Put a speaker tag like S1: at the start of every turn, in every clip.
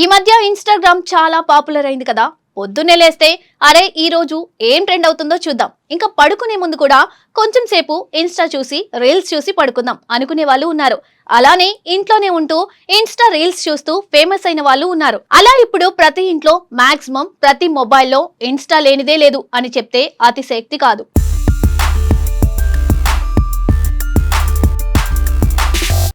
S1: ఈ మధ్య ఇన్స్టాగ్రామ్ చాలా పాపులర్ అయింది కదా. పొద్దున్నే లేస్తే అరే ఈ రోజు ఏం ట్రెండ్ అవుతుందో చూద్దాం. ఇంకా పడుకునే ముందు కూడా కొంచెం సేపు ఇన్స్టా చూసి రీల్స్ చూసి పడుకుందాం అనుకునే వాళ్ళు ఉన్నారు. అలానే ఇంట్లోనే ఉంటూ ఇన్స్టా రీల్స్ చూస్తూ ఫేమస్ అయిన వాళ్ళు ఉన్నారు. అలా ఇప్పుడు ప్రతి ఇంట్లో మాక్సిమం ప్రతి మొబైల్లో ఇన్స్టా లేనిదే లేదు అని చెప్తే అతిశక్తి కాదు.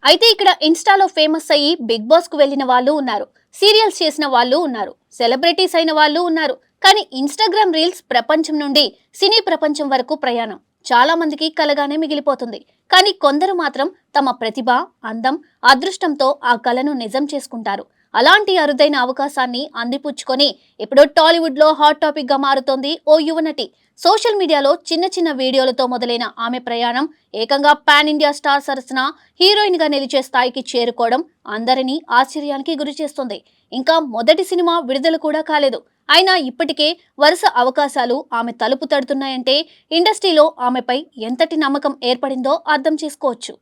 S1: అయితే ఇక్కడ ఇన్స్టాలో ఫేమస్ అయ్యి బిగ్ బాస్కు వెళ్ళిన వాళ్ళు ఉన్నారు. సీరియల్స్ చేసిన వాళ్ళు ఉన్నారు సెలబ్రిటీస్ అయిన వాళ్ళు ఉన్నారు. కానీ ఇన్స్టాగ్రామ్ రీల్స్ ప్రపంచం నుండి సినీ ప్రపంచం వరకు ప్రయాణం. చాలా మందికి కలగానే మిగిలిపోతుంది. కానీ కొందరు మాత్రం తమ ప్రతిభ అందం అదృష్టంతో ఆ కళను నిజం చేసుకుంటారు. అలాంటి అరుదైన అవకాశాన్ని అందిపుచ్చుకొని ఇప్పుడు టాలీవుడ్లో హాట్ టాపిక్గా మారుతోంది ఓ యువనటి. సోషల్ మీడియాలో చిన్న చిన్న వీడియోలతో మొదలైన ఆమె ప్రయాణం ఏకంగా పాన్ ఇండియా స్టార్ సరసన హీరోయిన్గా నిలిచే స్థాయికి చేరుకోవడం అందరినీ ఆశ్చర్యానికి గురి చేస్తుంది ఇంకా మొదటి సినిమా విడుదల కూడా కాలేదు. అయినా ఇప్పటికే వరుస అవకాశాలు ఆమె తలుపు తడుతున్నాయంటే ఇండస్ట్రీలో ఆమెపై ఎంతటి నమ్మకం ఏర్పడిందో అర్థం చేసుకోవచ్చు.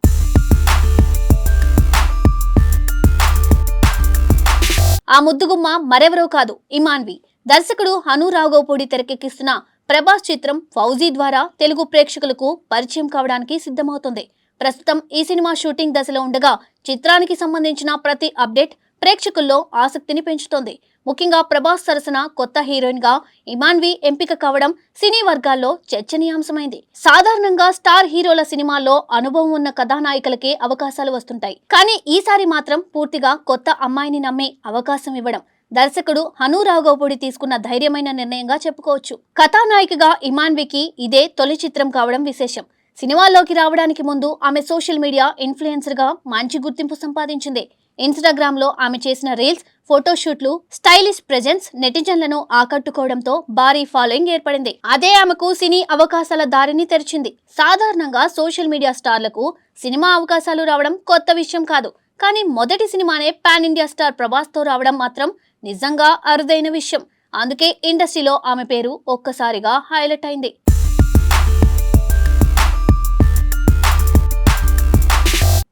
S1: ఆ ముద్దుగుమ్మ మరెవరో కాదు ఇమాన్వి. దర్శకుడు హనురాఘవపూడి తెరకెక్కిస్తున్న ప్రభాస్ చిత్రం ఫౌజీ ద్వారా తెలుగు ప్రేక్షకులకు పరిచయం కావడానికి సిద్ధమవుతుంది. ప్రస్తుతం ఈ సినిమా షూటింగ్ దశలో ఉండగా చిత్రానికి సంబంధించిన ప్రతి అప్డేట్ ప్రేక్షకుల్లో ఆసక్తిని పెంచుతోంది. ముఖ్యంగా ప్రభాస్ సరసన కొత్త హీరోయిన్గా ఇమాన్వి ఎంపిక కావడం సినీ వర్గాల్లో చర్చనీయాంశమైంది. సాధారణంగా స్టార్ హీరోల సినిమాల్లో అనుభవం ఉన్న కథానాయికలకే అవకాశాలు వస్తుంటాయి. కానీ ఈసారి మాత్రం పూర్తిగా కొత్త అమ్మాయిని నమ్మే అవకాశం ఇవ్వడం. దర్శకుడు హను రాఘవపూడి తీసుకున్న ధైర్యమైన నిర్ణయంగా చెప్పుకోవచ్చు. కథానాయికగా ఇమాన్వికి ఇదే తొలి చిత్రం కావడం విశేషం. సినిమాల్లోకి రావడానికి ముందు ఆమె సోషల్ మీడియా ఇన్ఫ్లుయెన్సర్గా మంచి గుర్తింపు సంపాదించింది. ఇన్స్టాగ్రామ్లో ఆమె చేసిన రీల్స్ ఫోటోషూట్లు స్టైలిష్ ప్రెజెన్స్ నెటిజన్లను ఆకట్టుకోవడంతో భారీ ఫాలోయింగ్ ఏర్పడింది. అదే ఆమెకు సినీ అవకాశాల దారిని తెరిచింది. సాధారణంగా సోషల్ మీడియా స్టార్లకు సినిమా అవకాశాలు రావడం కొత్త విషయం కాదు. కానీ మొదటి సినిమానే పాన్ ఇండియా స్టార్ ప్రభాస్తో రావడం మాత్రం నిజంగా అరుదైన విషయం. అందుకే ఇండస్ట్రీలో ఆమె పేరు ఒక్కసారిగా హైలైట్ అయింది.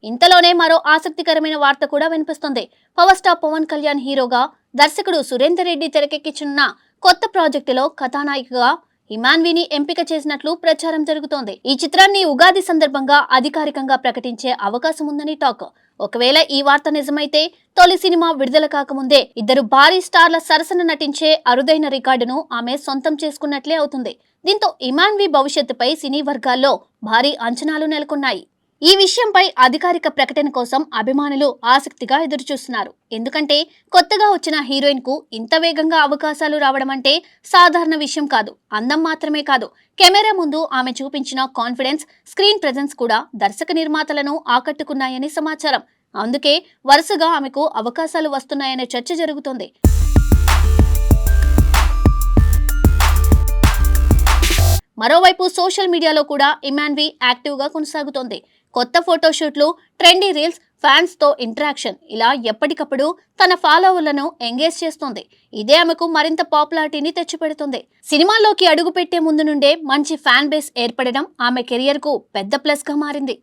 S1: ఇంతలోనే మరో ఆసక్తికరమైన వార్త కూడా వినిపిస్తుంది. పవర్ స్టార్ పవన్ కళ్యాణ్ హీరోగా దర్శకుడు సురేందర్ రెడ్డి తెరకెక్కించిన కొత్త ప్రాజెక్టులో కథానాయికగా ఇమాన్విని ఎంపిక చేసినట్లు ప్రచారం జరుగుతోంది. ఈ చిత్రాన్ని ఉగాది సందర్భంగా అధికారికంగా ప్రకటించే అవకాశం ఉందని టాక్. ఒకవేళ ఈ వార్త నిజమైతే తొలి సినిమా విడుదల కాకముందే ఇద్దరు భారీ స్టార్ల సరసన నటించే అరుదైన రికార్డును ఆమె సొంతం చేసుకున్నట్లే అవుతుంది. దీంతో ఇమాన్వి భవిష్యత్తుపై సినీ వర్గాల్లో భారీ అంచనాలు నెలకొన్నాయి. ఈ విషయంపై అధికారిక ప్రకటన కోసం అభిమానులు ఆసక్తిగా ఎదురుచూస్తున్నారు. ఎందుకంటే కొత్తగా వచ్చిన హీరోయిన్కు ఇంత వేగంగా అవకాశాలు రావడం అంటే సాధారణ విషయం కాదు. అందం మాత్రమే కాదు. కెమెరా ముందు ఆమె చూపించిన కాన్ఫిడెన్స్ స్క్రీన్ ప్రెజెన్స్ కూడా దర్శక నిర్మాతలను ఆకట్టుకున్నాయని సమాచారం. అందుకే వరుసగా ఆమెకు అవకాశాలు వస్తున్నాయనే చర్చ జరుగుతోంది. మరోవైపు సోషల్ మీడియాలో కూడా ఇమాన్వి యాక్టివ్గా కొనసాగుతోంది. కొత్త ఫోటోషూట్లు ట్రెండీ రీల్స్ ఫ్యాన్స్తో ఇంటరాక్షన్. ఇలా ఎప్పటికప్పుడు తన ఫాలోవర్లను ఎంగేజ్ చేస్తోంది. ఇదే ఆమెకు మరింత పాపులారిటీని తెచ్చిపెడుతుంది. సినిమాల్లోకి అడుగుపెట్టే ముందు నుండే మంచి ఫ్యాన్ బేస్ ఏర్పడడం ఆమె కెరియర్కు పెద్ద ప్లస్గా మారింది.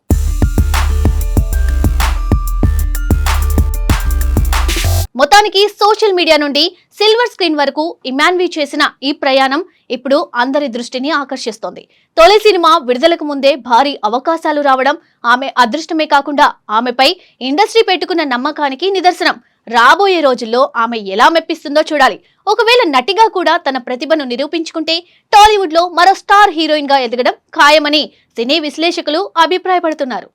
S1: మొత్తానికి సోషల్ మీడియా నుండి సిల్వర్ స్క్రీన్ వరకు ఇమాన్వి చేసిన ఈ ప్రయాణం ఇప్పుడు అందరి దృష్టిని ఆకర్షిస్తోంది. తొలి సినిమా విడుదలకు ముందే భారీ అవకాశాలు రావడం ఆమె అదృష్టమే కాకుండా ఆమెపై ఇండస్ట్రీ పెట్టుకున్న నమ్మకానికి నిదర్శనం. రాబోయే రోజుల్లో ఆమె ఎలా మెప్పిస్తుందో చూడాలి. ఒకవేళ నటిగా కూడా తన ప్రతిభను నిరూపించుకుంటే టాలీవుడ్లో మరో స్టార్ హీరోయిన్గా ఎదగడం ఖాయమని సినీ విశ్లేషకులు అభిప్రాయపడుతున్నారు.